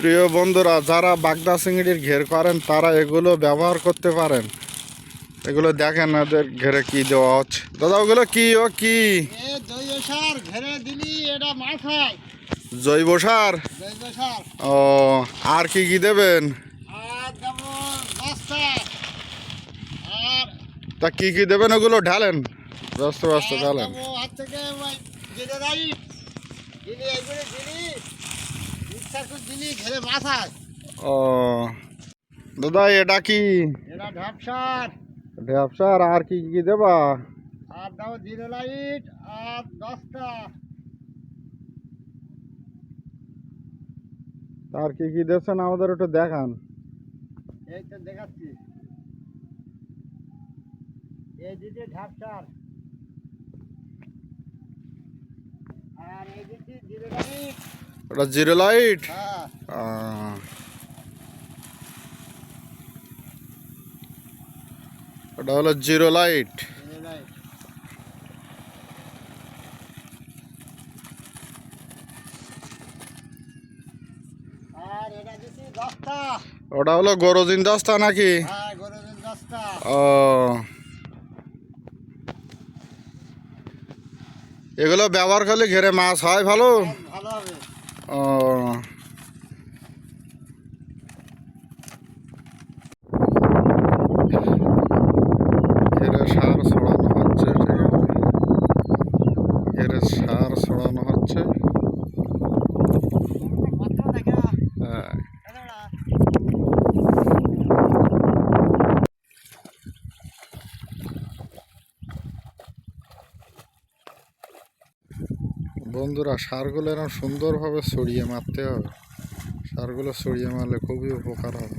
প্রিয় বন্ধুরা যারা বাগদা চিংড়ির ঘের করেন তারা এগুলো ব্যবহার করতে পারেন। এগুলো দেখেন এদের ঘেরে কি দেওয়া হচ্ছে। দাদা ওগুলো কি ও কি? জৈব সার ও আর কি কি দেবেন? তা কি কি দেবেন ওগুলো ঢালেন। ব্যস্ত ব্যস্ত ঢালেন। ও দাদা এটা কি? এটা ঢাপ সার। ঢ্যাপ সার আর কি কি দেবা? আর দাও জিরে লাইট আর দশটা। আর কি কি দিচ্ছেন আমাদের একটু দেখান। এই তো দেখাচ্ছি। এই দিদি ঢাপ সার। আর এই দিদি জিরে লাইট। ওটা জিরো লাইট। হ্যাঁ। ওটা হলো জিরো লাইট। ওটা হলো গরজিন দস্তা নাকি? হ্যাঁ ও। এগুলো ব্যবহার করলে ঘেরে মাছ হয় ভালো? ভালো হবে। ও। সার ছড়ানো হচ্ছে ঠিক সার ছড়ানো হচ্ছে। বন্ধুরা সারগুলো এরকম সুন্দরভাবে ছড়িয়ে মারতে হবে। সারগুলো ছড়িয়ে মারলে খুবই উপকার হবে।